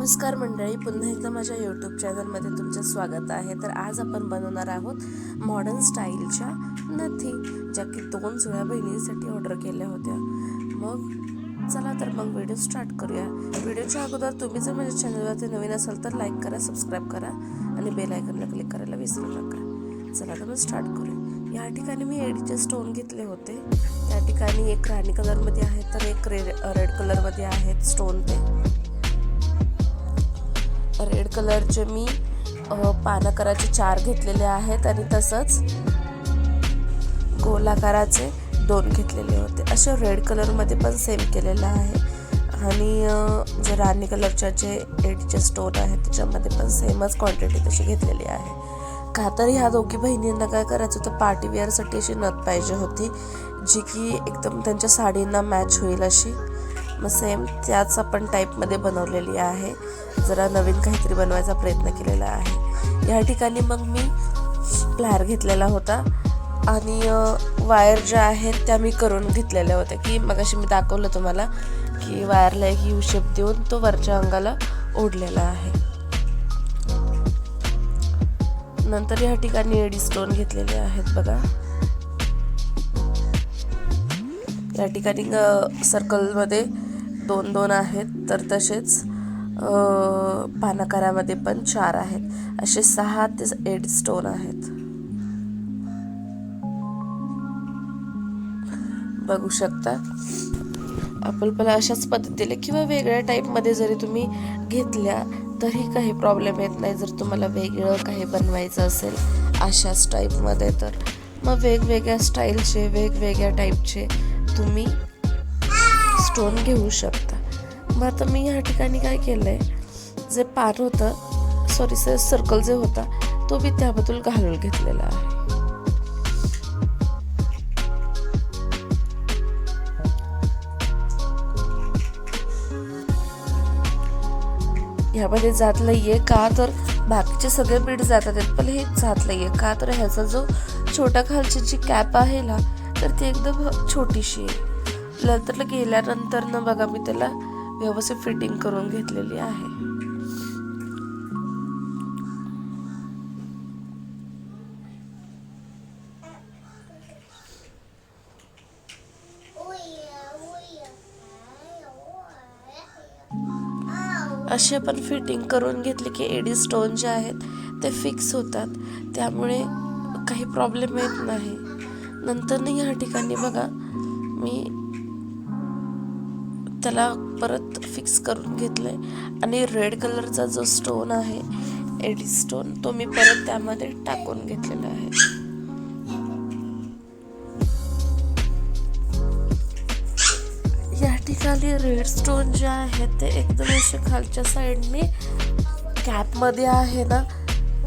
नमस्कार मंडळी पुन्हा एकदा माझ्या यूट्यूब चॅनलमध्ये तुमचं स्वागत आहे. तर आज आपण बनवणार आहोत मॉडर्न स्टाईलच्या नथी ज्या की दोन जुळ्या बहिणींसाठी ऑर्डर केल्या होत्या. मग चला तर मग व्हिडिओ स्टार्ट करूया. व्हिडिओच्या अगोदर तुम्ही जर माझ्या चॅनलवरती नवीन असाल तर लाईक करा सबस्क्राईब करा आणि बेल आयकनला क्लिक करायला विसरू नका. चला तर मग स्टार्ट करूया. या ठिकाणी मी एडीचे स्टोन घेतले होते. त्या ठिकाणी एक राणी कलरमध्ये आहे तर एक रेड रेड कलरमध्ये आहेत स्टोन ते. रेड कलरचे मी अ, चार घेतलेले आहेत आणि तसंच गोलाकाराचे दोन घेतलेले होते. असे रेड कलरमध्ये पण सेम केलेलं आहे. आणि जे राणी कलरच्या जे एडचे स्टोन आहेत त्याच्यामध्ये पण सेमच क्वांटिटी तशी घेतलेली आहे. का तर ह्या दोघी बहिणींना काय करायचं होतं पार्टीवेअरसाठी अशी नथ पाहिजे होती जी की एकदम त्यांच्या साडींना मॅच होईल अशी. मग सेम त्याच आपण टाईपमध्ये बनवलेली आहे. जरा नवीन काहीतरी बनवायचा प्रयत्न केलेला आहे. या ठिकाणी मग मी प्लॅर घेतलेला होता. आणि वायर ज्या आहेत त्या मी करून घेतलेल्या होत्या. की मगाशी मी दाखवलं तुम्हाला की वायरला एक यू शेप देऊन तो वरच्या अंगाला ओढलेला आहे. नंतर या ठिकाणी एडी स्टोन घेतलेले आहेत बघा. या ठिकाणी सर्कलमध्ये दोन दोन आहेत तर तसेच पानकारामध्ये पानाकारामध्ये पण चार आहेत. असे सहा ते एट स्टोन आहेत. बघू शकता. आपल्याला अशाच पद्धतीने किंवा वेगळ्या टाईपमध्ये जरी तुम्ही घेतल्या तरी काही प्रॉब्लेम येत नाही. जर तुम्हाला वेगळं काही बनवायचं असेल अशाच टाईपमध्ये तर मग वेगवेगळ्या स्टाईलचे वेगवेगळ्या टाईपचे तुम्ही स्टोन घेऊ शकता. मग आता मी ह्या ठिकाणी काय केलं आहे जे पार होतं सॉरी सर सर्कल जे होता तो मी त्याबद्दल घालून घेतलेला आहे. ह्यामध्ये जात नाहीये का? तर बाकीचे सगळे बीड जातात आहेत पण हे जात नाहीये का? तर ह्याचा जो छोटा खालची जी कॅप आहे ना तर ती एकदम छोटीशी आहे. नंतर गेल्यानंतर ना बघा मी त्याला व्यवस्थित फिटिंग करून घेतलेली आहे. असे पण फिटिंग करून घेतले की एडी स्टोन जे आहेत ते फिक्स होतात. त्यामुळे काही प्रॉब्लेम येत नाही. नंतर ह्या ठिकाणी बघा मी त्याला परत फिक्स करून घेतलंय. आणि रेड कलरचा जो स्टोन आहे एडी स्टोन तो मी परत त्यामध्ये टाकून घेतलेला आहे. या ठिकाणी रेड स्टोन जे आहे ते एकदम असे खालच्या साईडने कॅपमध्ये आहे ना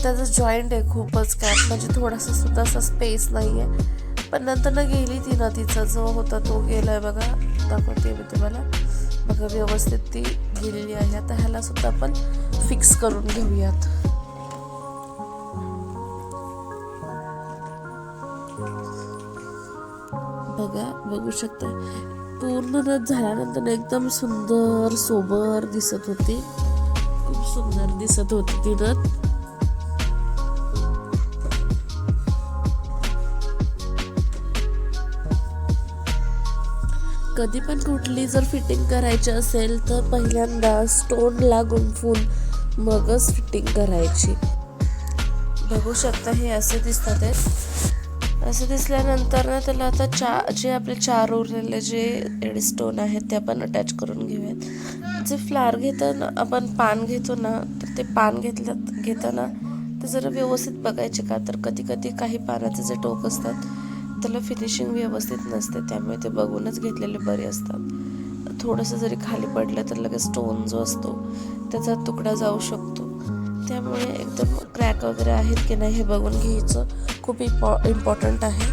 त्याचं जॉईंट आहे खूपच कॅप म्हणजे थोडासा सुद्धा असा स्पेस नाही आहे पण नंतर ना गेली ती ना तिचा जो होता तो गेलाय बघा. दाखवते मी तुम्हाला. बघा व्यवस्थित ती गेलेली आहे. आता ह्याला सुद्धा आपण फिक्स करून घेऊयात. बघा बघू शकता. पूर्ण नथ झाल्यानंतर एकदम सुंदर सोबर दिसत होती. खूप सुंदर दिसत होती ती नथ. कधी पण कुठली जर फिटिंग करायची असेल तर पहिल्यांदा स्टोनला गुंफून मगच फिटिंग करायची. बघू शकता हे असे दिसतात आहे असं दिसल्यानंतर ना त्याला आता चा जे आपले चार उरलेले जे एडी स्टोन आहेत ते आपण अटॅच करून घेऊयात. जे फ्लार घेताना आपण पान घेतो ना तर ते पान घेतलं घेताना ते जरा व्यवस्थित बघायचे का? तर कधी कधी काही पानाचे जे टोक असतात त्याला फिनिशिंग व्यवस्थित नसते त्यामुळे ते बघूनच घेतलेले बरे असतात. थोडंसं जरी खाली पडलं तर लगेच स्टोन जो असतो त्याचा तुकडा जाऊ शकतो. त्यामुळे एकदम क्रॅक वगैरे आहेत की नाही हे बघून घ्यायचं. खूप इम्पॉ इम्पॉर्टंट आहे.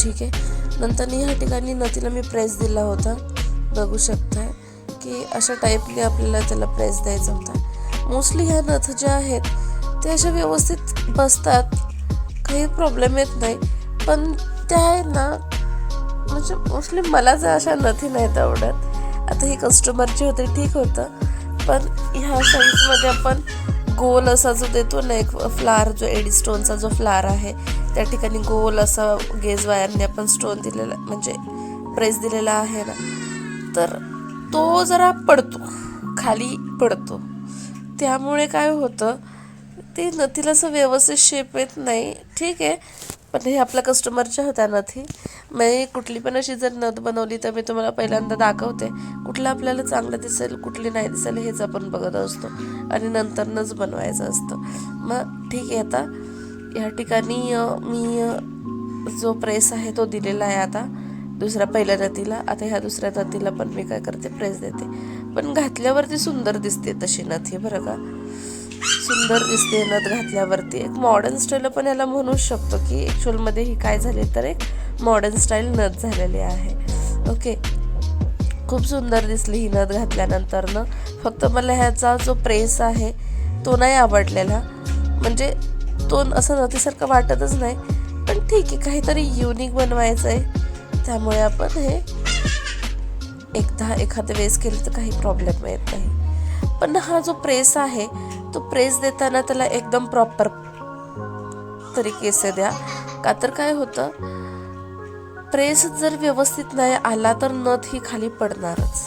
ठीक आहे. नंतर ह्या ठिकाणी नदीला मी प्रेस दिला होता. बघू शकताय की अशा टाईपने आपल्याला त्याला प्रेस द्यायचा होता. मोस्टली ह्या नथ ज्या आहेत ते अशा व्यवस्थित बसतात. काही प्रॉब्लेम येत नाही. पण त्या आहे ना म्हणजे मोस्टली मला जर अशा नथी नाहीत आवडत आता ही कस्टमरची होते ठीक होतं पण ह्या साईजमध्ये आपण गोल असा जो देतो ना एक फ्लार जो एडी स्टोनचा जो फ्लार आहे त्या ठिकाणी गोल असा गेज वायरने आपण स्टोन दिलेला म्हणजे प्रेस दिलेला आहे ना तर तो जरा पडतो खाली पडतो. त्यामुळे काय होतं ती नथीला असं व्यवस्थित शेप येत नाही. ठीक आहे. पण हे आपल्या कस्टमरच्या होत्या नथी. मी कुठली पण अशी जर नथ बनवली तर मी तुम्हाला पहिल्यांदा दाखवते. कुठलं आपल्याला चांगलं दिसेल कुठली नाही दिसेल हेच आपण बघत असतो. आणि नंतरनंच बनवायचं असतं. मग ठीक आहे आता. या ठिकाणी मी जो प्रेस आहे तो दिलेला आहे आता. दुसऱ्या पहिल्या नथीला. आता ह्या दुसऱ्या नथीला पण मी काय करते प्रेस देते. पण घातल्यावरती सुंदर दिसते तशी नथी बरं का? सुंदर दिसते नथ घातल्यावरती. एक मॉडर्न स्टाईल पण याला म्हणू शकतो की ॲक्च्युअलमध्ये ही काय झाली तर एक मॉडर्न स्टाईल नथ झालेली आहे. ओके खूप सुंदर दिसली ही नथ घातल्यानंतरनं. फक्त मला ह्याचा जो प्रेस आहे तो नाही आवडलेला. म्हणजे तो असं नथीसारखं वाटतच नाही. पण ठीक आहे काहीतरी युनिक बनवायचं आहे त्यामुळे आपण हे एकदा एखाद्या वेळेस केलं तर काही प्रॉब्लेम येत नाही. पण हा जो प्रेस आहे तो प्रेस देताना त्याला एकदम प्रॉपर तरीके से द्या. का तर काय होतं प्रेस जर व्यवस्थित नाही आला तर नथ ही खाली पडणारच.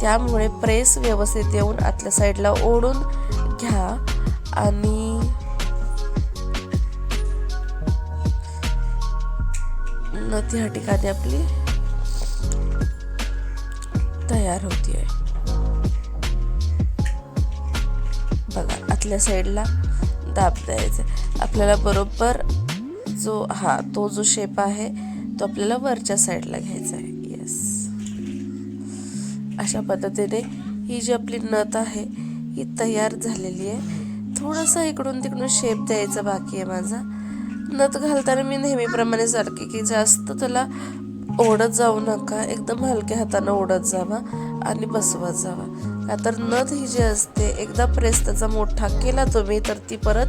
त्यामुळे प्रेस व्यवस्थित येऊन आतल्या साईडला ओढून घ्या आणि नथ ह्या ठिकाणी आपली तयार होती आहे आतल्या साईडला दाब द्यायचा. आपल्याला बरोबर जो हा तो जो शेप आहे तो आपल्याला वरच्या साईडला घ्यायचा आहे. येस अशा पद्धतीने ही जी आपली नथ आहे ही तयार झालेली आहे. थोडासा इकडून तिकडून शेप द्यायचा बाकी आहे माझा. नथ घालताना मी नेहमीप्रमाणे सारखी की जास्त त्याला ओढत जाऊ नका. एकदम हलक्या हातानं ओढत जावा आणि बसवत जावा. का तर नथ ही जी असते एकदा प्रेस त्याचा मोठा केला तुम्ही तर ती परत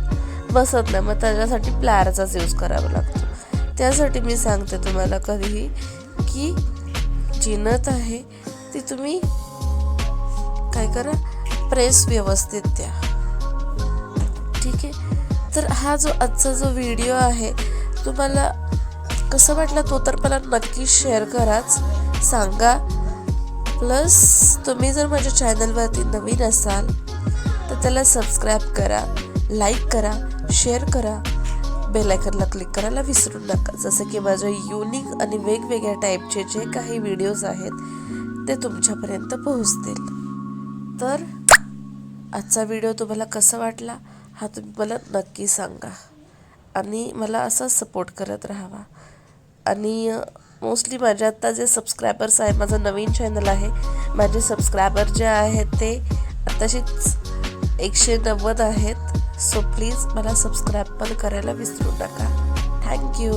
बसत नाही. मग त्याच्यासाठी प्लॅरचाच यूज करावा लागतो. त्यासाठी मी सांगते तुम्हाला कधीही की जी नथ आहे ती तुम्ही काय करा प्रेस व्यवस्थित द्या. ठीक आहे? तर हा जो आजचा जो व्हिडिओ आहे तुम्हाला कसं वाटला तो तर मला नक्की शेअर कराच. सांगा. प्लस तुम्ही जर माझ्या चॅनलवरती नवीन असाल तर त्याला सबस्क्राईब करा लाईक करा शेअर करा. बेलायकनला क्लिक करायला विसरू नका. जसं की माझे युनिक आणि वेगवेगळ्या टाईपचे जे काही व्हिडिओज आहेत ते तुमच्यापर्यंत पोहोचतील. तर आजचा व्हिडिओ तुम्हाला कसा वाटला हा तुम्ही मला नक्की सांगा. आणि मला असा सपोर्ट करत राहावा. आणि मोस्टली माझे आत्ता जे सबस्क्रायबर्स आहे माझं नवीन चॅनल आहे माझे सबस्क्रायबर जे आहेत ते आत्ताशीच एकशे नव्वद आहेत. सो प्लीज मला सबस्क्राईब पण करायला विसरू नका. थँक्यू